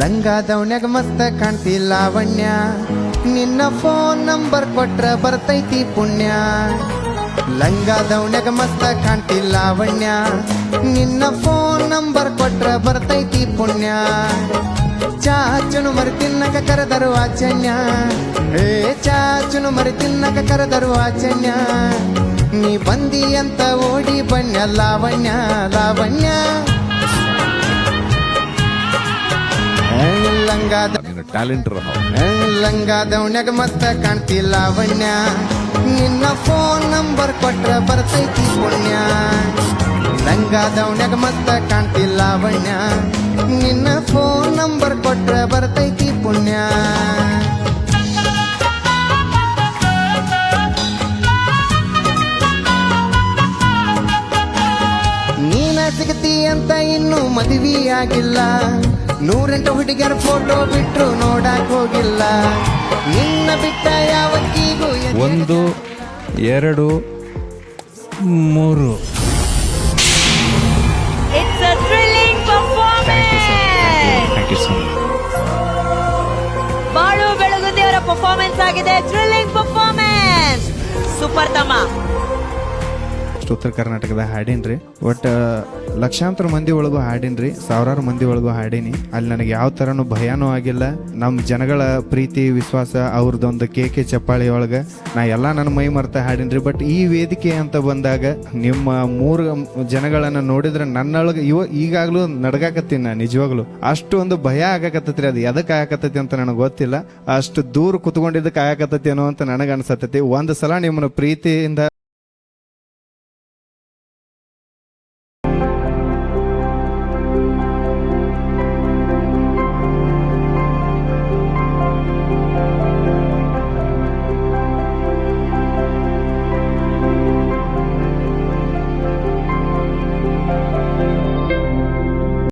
ಲಂಗ ದವಣ್ಯಾಗ ಮಸ್ತ ಕಾಣ್ತಿ ಲಾವಣ್ಯ ನಿನ್ನ ಫೋನ್ ನಂಬರ್ ಕೊಟ್ರ ಬರ್ತೈತಿ ಪುಣ್ಯ. ಲಂಗ ದೌಣ್ಯಾಗ ಮಸ್ತ ಕಾಣ್ತಿ ಲಾವಣ್ಯ ನಿನ್ನ ಫೋನ್ ನಂಬರ್ ಕೊಟ್ರ ಬರ್ತೈತಿ ಪುಣ್ಯ. ಚಾಚುನು ಮರಿ ತಿನ್ನಕ ಕರೆದರು ಆಚನ್ಯ. ಏ ಚಾಚುನು ಮರಿ ತಿನ್ನಕ ಕರೆದರು ಆಚನ್ಯ. ನೀ ಬಂದಿ ಅಂತ ಓಡಿ ಬಣ್ಣ ಲಾವಣ್ಯ ಲಾವಣ್ಯ. ಏ, ಲಂಗಾದ ಟ್ಯಾಲೆಂಟ್ ಲಂಗ ದೌಣ್ಯಾಗ ಮತ್ತ ಕಾಣ್ತಿಲ್ಲ ಲಾವಣ್ಯ ನಿನ್ನ ಫೋನ್ ನಂಬರ್ ಕೊಟ್ರ ಬರ್ತೈತಿ ಪುಣ್ಯ. ಲಂಗ ದೌಣ್ಯಾಗ ಮತ್ತ ಕಾಣ್ತಿಲ್ಲ ಲಾವಣ್ಯ ನಿನ್ನ ಫೋನ್ ನಂಬರ್ ಕೊಟ್ರ ಬರ್ತೈತಿ ಪುಣ್ಯ. ನೀನ ಸಿಗತಿ ಅಂತ ಇನ್ನು ಮದುವೆ ಆಗಿಲ್ಲ ನೂರೆಂಟು ಹುಡುಗಿಯರ ಫೋಟೋ ಬಿಟ್ಟರು ನೋಡಕ್ ಹೋಗಿಲ್ಲ. ನಿನ್ನ ಬಿಟ್ಟ ಯಾವತ್ತಿಗೂ ಒಂದು ಎರಡು ಮೂರು. It's a thrilling performance. ಬಾಳು ಬೆಳಗು ದೇವರ ಪರ್ಫಾರ್ಮೆನ್ಸ್ ಆಗಿದೆ. ಥ್ರಿಲ್ಲಿಂಗ್ ಅಷ್ಟು ಉತ್ತರ ಕರ್ನಾಟಕದ ಹಾಡೇನ್ರಿ ಬಟ್ ಲಕ್ಷಾಂತರ ಮಂದಿ ಒಳಗೂ ರೀ? ಸಾವಿರಾರು ಮಂದಿ ಒಳಗೂ ಹಾಡೀನಿ. ಅಲ್ಲಿ ನನಗೆ ಯಾವ ಥರನೂ ಭಯನೂ ಆಗಿಲ್ಲ. ನಮ್ಮ ಜನಗಳ ಪ್ರೀತಿ, ವಿಶ್ವಾಸ, ಅವ್ರದ್ದೊಂದು ಕೆ ಚಪ್ಪಾಳಿ ಒಳಗೆ ನಾ ಎಲ್ಲ ನನ್ನ ಮೈ ಮರ್ತ ರೀ? ಬಟ್ ಈ ವೇದಿಕೆ ಅಂತ ಬಂದಾಗ ನಿಮ್ಮ ಮೂರು ಜನಗಳನ್ನು ನೋಡಿದ್ರೆ ನನ್ನೊಳಗೆ ಇವ ಈಗಾಗಲೂ ನಡ್ಗಾಕತ್ತೀನಿ ನಾ ನಿಜವಾಗ್ಲು. ಅಷ್ಟು ಒಂದು ಭಯ ಆಗಾಕತ್ತೈತಿ ಅದು. ಎದಕ್ಕೆ ಆಗಾಕತ್ತೈತಿ ಅಂತ ನನಗೆ ಗೊತ್ತಿಲ್ಲ. ಅಷ್ಟು ದೂರ ಕುತ್ಕೊಂಡಿದ್ದಕ್ಕೆ ಆಗಾಕತ್ತೈತಿ ಅನ್ನೋ ಅಂತ ನನಗೆ ಅನ್ಸತ್ತೈತಿ. ಒಂದು ಸಲ ನಿಮ್ಮನ್ನ ಪ್ರೀತಿಯಿಂದ